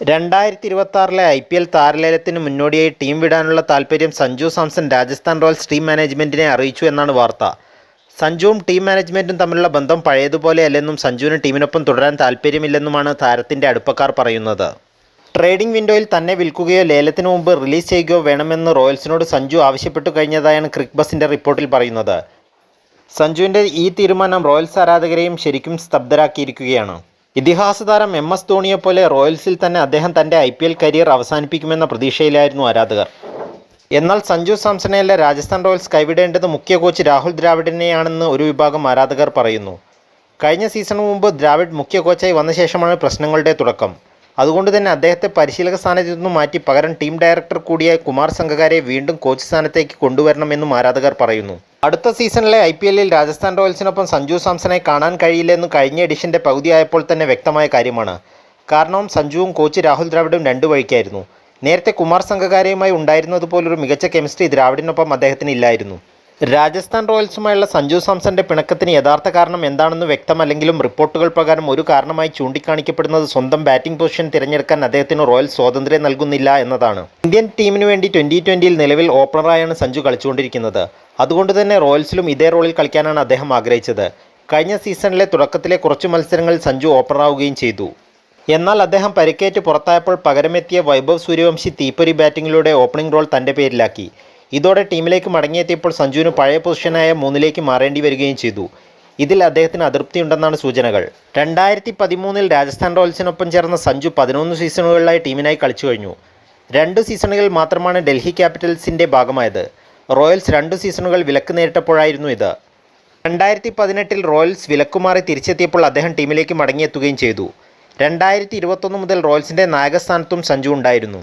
രണ്ടായിരത്തി ഇരുപത്തി I P L താരലേലത്തിന് മുന്നോടിയായി ടീം വിടാനുള്ള താൽപ്പര്യം സഞ്ജു സാംസൺ രാജസ്ഥാൻ റോയൽസ് ടീം മാനേജ്മെന്റിനെ അറിയിച്ചു എന്നാണ് വാർത്ത. സഞ്ജുവും ടീം മാനേജ്മെന്റും തമ്മിലുള്ള ബന്ധം പഴയതുപോലെയല്ലെന്നും സഞ്ജുവിന് ടീമിനൊപ്പം തുടരാൻ താൽപ്പര്യമില്ലെന്നുമാണ് താരത്തിന്റെ അടുപ്പക്കാർ പറയുന്നത്. ട്രേഡിംഗ് വിൻഡോയിൽ തന്നെ വിൽക്കുകയോ ലേലത്തിന് മുമ്പ് റിലീസ് ചെയ്യുകയോ വേണമെന്ന് റോയൽസിനോട് സഞ്ജു ആവശ്യപ്പെട്ടു കഴിഞ്ഞതായാണ് ക്രിക്ക് ബസിന്റെ റിപ്പോർട്ടിൽ പറയുന്നത്. സഞ്ജുവിന്റെ ഈ തീരുമാനം റോയൽസ് ആരാധകരെയും ശരിക്കും സ്തബ്ധരാക്കിയിരിക്കുകയാണ്. ഇതിഹാസ താരം എം എസ് ധോണിയെ പോലെ റോയൽസിൽ തന്നെ അദ്ദേഹം തന്റെ ഐ പി എൽ കരിയർ അവസാനിപ്പിക്കുമെന്ന പ്രതീക്ഷയിലായിരുന്നു ആരാധകർ. എന്നാൽ സഞ്ജു സാംസണയിലെ രാജസ്ഥാൻ റോയൽസ് കൈവിടേണ്ടത് മുഖ്യ കോച്ച് രാഹുൽ ദ്രാവിഡിനെയാണെന്ന് ഒരു വിഭാഗം ആരാധകർ പറയുന്നു. കഴിഞ്ഞ സീസണിന് മുമ്പ് ദ്രാവിഡ് മുഖ്യ കോച്ചായി വന്ന ശേഷമാണ് പ്രശ്നങ്ങളുടെ തുടക്കം. അതുകൊണ്ട് തന്നെ അദ്ദേഹത്തെ പരിശീലക സ്ഥാനത്തു നിന്നും മാറ്റി പകരം ടീം ഡയറക്ടർ കൂടിയായ കുമാർ സംഘകാരെ വീണ്ടും കോച്ച് സ്ഥാനത്തേക്ക് കൊണ്ടുവരണമെന്നും ആരാധകർ പറയുന്നു. അടുത്ത സീസണിലെ ഐ പി എല്ലിൽ രാജസ്ഥാൻ റോയൽസിനൊപ്പം സഞ്ജു സാംസനെ കാണാൻ കഴിയില്ലെന്ന് കഴിഞ്ഞ എഡിഷന്റെ പകുതിയായപ്പോൾ തന്നെ വ്യക്തമായ കാര്യമാണ്. കാരണം സഞ്ജുവും കോച്ച് രാഹുൽ ദ്രാവിഡും രണ്ടു വഴിക്കായിരുന്നു. നേരത്തെ കുമാർ സംഘകാരയുമായി ഉണ്ടായിരുന്നതുപോലൊരു മികച്ച കെമിസ്ട്രി ദ്രാവിഡിനൊപ്പം അദ്ദേഹത്തിന് ഇല്ലായിരുന്നു. രാജസ്ഥാൻ റോയൽസുമായുള്ള സഞ്ജു സാംസന്റെ പിണക്കത്തിന് യഥാർത്ഥ കാരണം എന്താണെന്ന് വ്യക്തമല്ലെങ്കിലും റിപ്പോർട്ടുകൾ പ്രകാരം ഒരു കാരണമായി ചൂണ്ടിക്കാണിക്കപ്പെടുന്നത് സ്വന്തം ബാറ്റിംഗ് പൊസിഷൻ തിരഞ്ഞെടുക്കാൻ അദ്ദേഹത്തിന് റോയൽ സ്വാതന്ത്ര്യം നൽകുന്നില്ല എന്നതാണ്. ഇന്ത്യൻ ടീമിന് വേണ്ടി ട്വന്റി ട്വന്റിയിൽ നിലവിൽ ഓപ്പണറായാണ് സഞ്ജു കളിച്ചുകൊണ്ടിരിക്കുന്നത്. അതുകൊണ്ട് തന്നെ റോയൽസിലും ഇതേ റോളിൽ കളിക്കാനാണ് അദ്ദേഹം ആഗ്രഹിച്ചത്. കഴിഞ്ഞ സീസണിലെ തുടക്കത്തിലെ കുറച്ച് മത്സരങ്ങളിൽ സഞ്ജു ഓപ്പണറാവുകയും ചെയ്തു. എന്നാൽ അദ്ദേഹം പരിക്കേറ്റ് പുറത്തായപ്പോൾ പകരമെത്തിയ വൈഭവ് സൂര്യവംശി തീപ്പൊരി ബാറ്റിങ്ങിലൂടെ ഓപ്പണിംഗ് റോൾ തന്റെ പേരിലാക്കി. ഇതോടെ ടീമിലേക്ക് മടങ്ങിയെത്തിയപ്പോൾ സഞ്ജുവിന് പഴയ പൊസിഷനായ മൂന്നിലേക്ക് മാറേണ്ടി വരികയും ചെയ്തു. ഇതിൽ അദ്ദേഹത്തിന് അതൃപ്തിയുണ്ടെന്നാണ് സൂചനകൾ. രണ്ടായിരത്തി പതിമൂന്നിൽ രാജസ്ഥാൻ റോയൽസിനൊപ്പം ചേർന്ന സഞ്ജു പതിനൊന്ന് സീസണുകളിലായി ടീമിനായി കളിച്ചു കഴിഞ്ഞു. രണ്ട് സീസണുകളിൽ മാത്രമാണ് ഡൽഹി ക്യാപിറ്റൽസിന്റെ ഭാഗമായത്. റോയൽസ് രണ്ട് സീസണുകൾ വിലക്ക് നേരിട്ടപ്പോഴായിരുന്നു ഇത്. രണ്ടായിരത്തി പതിനെട്ടിൽ റോയൽസ് വിലക്കുമാറി തിരിച്ചെത്തിയപ്പോൾ അദ്ദേഹം ടീമിലേക്ക് മടങ്ങിയെത്തുകയും ചെയ്തു. രണ്ടായിരത്തി ഇരുപത്തൊന്ന് മുതൽ റോയൽസിന്റെ നായകസ്ഥാനത്തും സഞ്ജു ഉണ്ടായിരുന്നു.